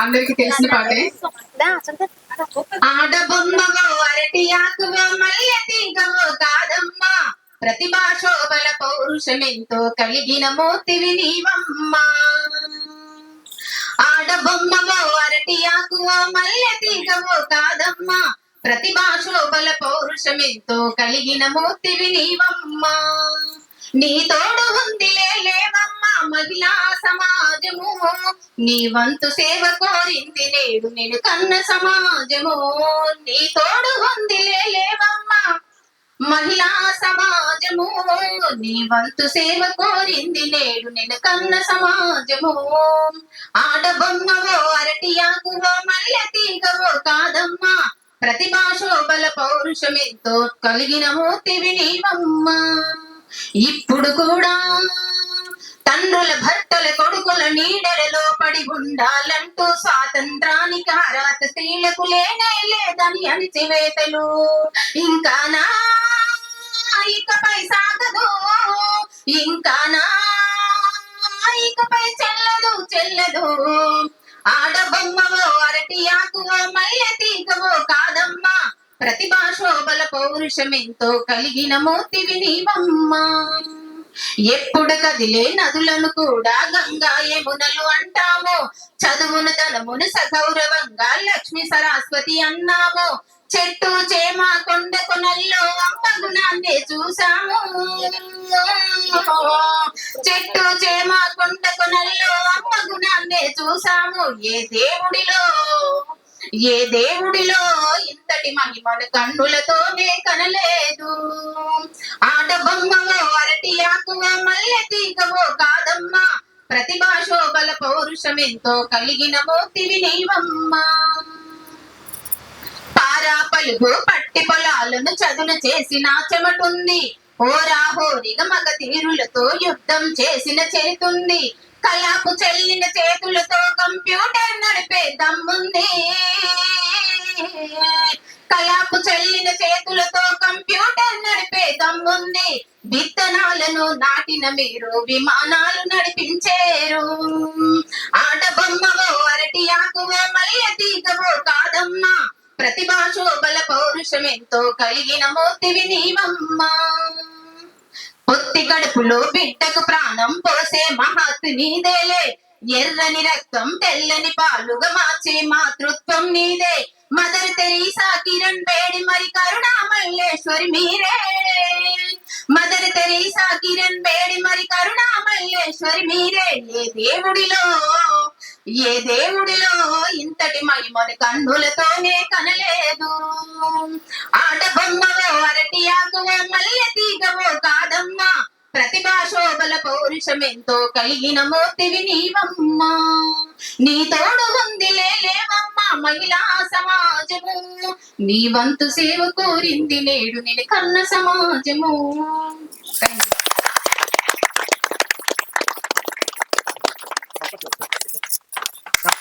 అందరికి తెలిసిన పాటే? ఆడబొమ్మవో అరటి ఆకువో మల్లె తీగవో కాదమ్మా. ప్రతిభా శోభల పౌరుషమెంతో కలిగిన మూర్తివి నీవమ్మా. ఆడబొమ్మవో అరటి ఆకువో మల్లె తీగవో కాదమ్మా. ప్రతిభా శోభల పౌరుషమెంతో కలిగిన మూర్తివి నీవమ్మా. నీ తోడు ఉంది మహిళా సమాజము నీ వంతు సేవ కోరింది నేడు నేను కన్న సమాజము. నీ తోడు ఉంది లేవమ్మా. మహిళా సమాజము నీ వంతు సేవ కోరింది నేడు నేను కన్న సమాజము. ఆడబొమ్మవో అరటి ఆకువో మల్లె తీగవో కాదమ్మా. ప్రతిభా పౌరుషమితో కలిగిన మూర్తివి నీవమ్మా ఇప్పుడు కూడా తండ్రుల భర్తల కొడుకుల నీడలలో పడి ఉండాలంటూ స్వాతంత్రానికి అర్హత స్త్రీలకు లేనే లేదని అణిచివేతలు. ఇంకా నా ఇకపై సాగదు. ఇంకా నా ఇకపై చెల్లదు చెల్లదు. ఆడబొమ్మవో అరటి ఆకువో మల్లె తీగవో కాదమ్మా. ప్రతిభాశోబల పౌరుషమెంతో కలిగిన మూర్తివి నీవమ్మా. ఎప్పుడు కదిలే నదులను కూడా గంగా యమునలు అంటాము. చదువును ధనమును సగౌరవంగా లక్ష్మి సరస్వతి అన్నాము. చెట్టు చేమ కొండ కొనల్లో అమ్మ గుణాన్ని చూసాము చెట్టు చేమ కొండ కొనల్లో అమ్మ గుణాన్ని చూసాము ఏ దేవుడిలో ఏ దేవుడిలో ఇంతటి మహిమను కన్నులతోనే కనలేదు. ఆటబొమ్మవో అరటి ఆకువో మల్లె తీగవో కాదమ్మా. ప్రతిభా శోభల పౌరుషమెంతో కలిగిన మూర్తివి నీవమ్మా. పారా పలుగు పట్టి పొలాలను చదును చేసిన చెమటుంది. హోరాహోరిగా మగ తీరులతో యుద్ధం చేసిన చేతుంది. కలాపు చెల్లిన చేతులతో కంప్యూటర్ నడిపే దమ్ముంది. కలాపు చెల్లిన చేతులతో కంప్యూటర్ నడిపే దమ్ముంది. విత్తనాలను నాటిన మీరు విమానాలు నడిపించేరు. ఆటబొమ్మవో అరటి ఆకువో మల్లె తీగవో కాదమ్మా. ప్రతిభా శోభల పౌరుషమెంతో కలిగిన మూర్తివి నీవమ్మా. గడుపులో బిడ్డకు ప్రాణం పోసే మహత్తు నీదేలే. ఎర్రని రక్తం తెల్లని పాలుగా మార్చే మాతృత్వం నీదే. మదర్ తెరీసా కిరణ్ బేడి మరి కరుణా మల్లేశ్వరి మీరే. మదర్ తెరీసా కిరణ్ బేడి మరి కరుణా మల్లేశ్వరి మీరే. ఏ దేవుడిలో ఏ దేవుడిలో ఇంతటి మహిమను కన్నులతోనే కనలేదు. ఆట బొమ్మవో అరటి ఆకువో మల్లె తీగవో కాదమ్మా ప్రతిభా శోభల పౌరుషమెంతో కలిగిన మూర్తివి నీవమ్మా. నీ తోడు ఉంది లేవమ్మా మహిళా సమాజము. నీ వంతు సేవ కోరింది నేడు నేను కన్న సమాజము. థ్యాంక్.